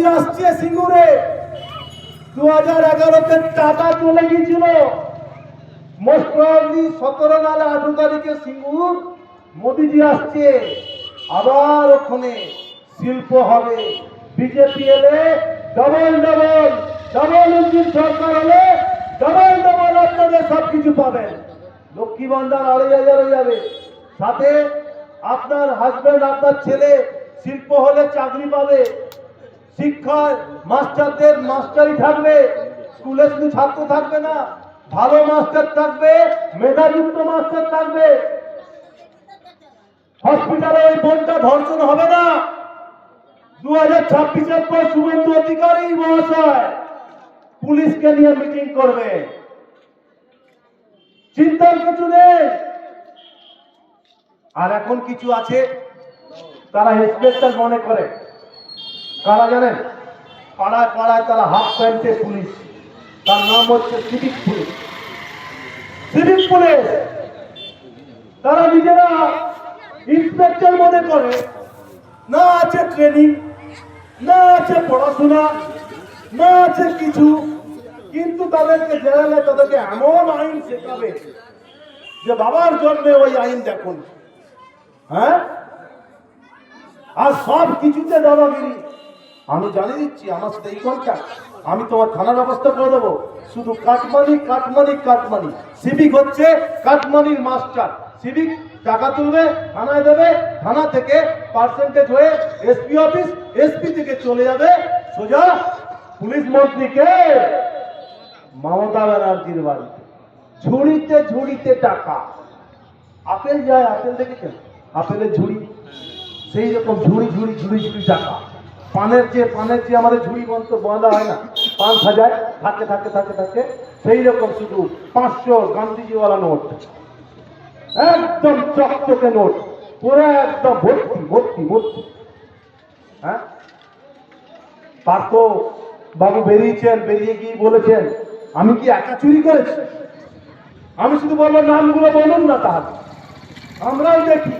মোদিজি আসছে সিঙ্গুরে। দু হাজার এগারোতে টাকা চলে গিয়েছিল। মোস্ট সতেরো নালে আঠারো তারিখে সিঙ্গুর মোদিজি আসছে। আবার ওখানে শিল্প হবে। বিজেপি এলে ডবল ডবল ডবল ইঞ্জিন সরকার হলে ডবল ডবল আপনাদের সব কিছু পাবেন। লক্ষ্মী ভান্ডার আড়াই হাজার হয়ে যাবে। সাথে আপনার হাজবেন্ড আপনার ছেলে শিল্প হলে চাকরি পাবে। শিক্ষায় মাস্টারদের মাস্টারই থাকবে, স্কুলে শুধু ছাত্র থাকবে না, ভালো মাস্টার থাকবে, মেধাযুক্ত মাস্টার থাকবে। হসপিটালে ওই বোনটা ধর্ষণ হবে না। দু হাজার ছাব্বিশের পর শুভেন্দু অধিকারী, মহাশয়, পুলিশকে নিয়ে মিটিং করবে। চিন্তার কিছু নেই। আর এখন কিছু আছে, তারা ইন্সপেক্টর মনে করে। কারা জানেন? পাড়ায় পাড়ায় তারা হাফ প্যান্টে পুলিশ। তার নাম হচ্ছে সিভিক পুলিশ। সিভিক পুলিশ, তারা নিজেরা ইন্সপেক্টর মনে করে, না আছে ট্রেনিং, না আছে পড়াশোনা, না আছে কিছু, কিন্তু তাদেরকে জেলালে তাদেরকে এমন আইন শেখাবে যে বাবার জন্মে ওই আইন দেখুন। হ্যাঁ? আর সব কিছুতে দাদাগিরি আমি জানিয়ে দিচ্ছি, আমার সাথে এই আমি তোমার থানার ব্যবস্থা করে দেবো। শুধু কাটমানি কাটমানি কাটমানি। সিভিক হচ্ছে কাটমানির মাস্টার সিভিক টাকা তুলবে, থানায় দেবে, থানা থেকে পার্সেন্টেজ হয়ে এসপি অফিস এসপি থেকে চলে যাবে সোজা পুলিশ মন্ত্রীকে। মমতা ব্যানার্জির বাড়িতে। ঝুড়িতে ঝুড়িতে টাকা। আপেল যায়, আপেল দেখেছেন? আপেলের ঝুড়ি। সেই রকম ঝুড়ি ঝুড়ি ঝুড়ি ঝুড়ি টাকা। পানের যে পানের যে আমাদের ঝুড়ি বন্ধ বাঁধা হয় না পাঁচ হাজার থাকে থাকে থাকে থাকে সেই রকম শুধু পাঁচশো গান্ধীজিওয়ালা নোট। একদম চকচকে নোট, পুরো একদম ভর্তি ভর্তি ভর্তি। হ্যাঁ? পার্থ বাবু বেরিয়েছেন, বেরিয়ে গিয়ে বলেছেন, আমি কি একা চুরি করেছি? আমি শুধু বলব নামগুলো বলুন না তাহলে। আমরাও দেখি।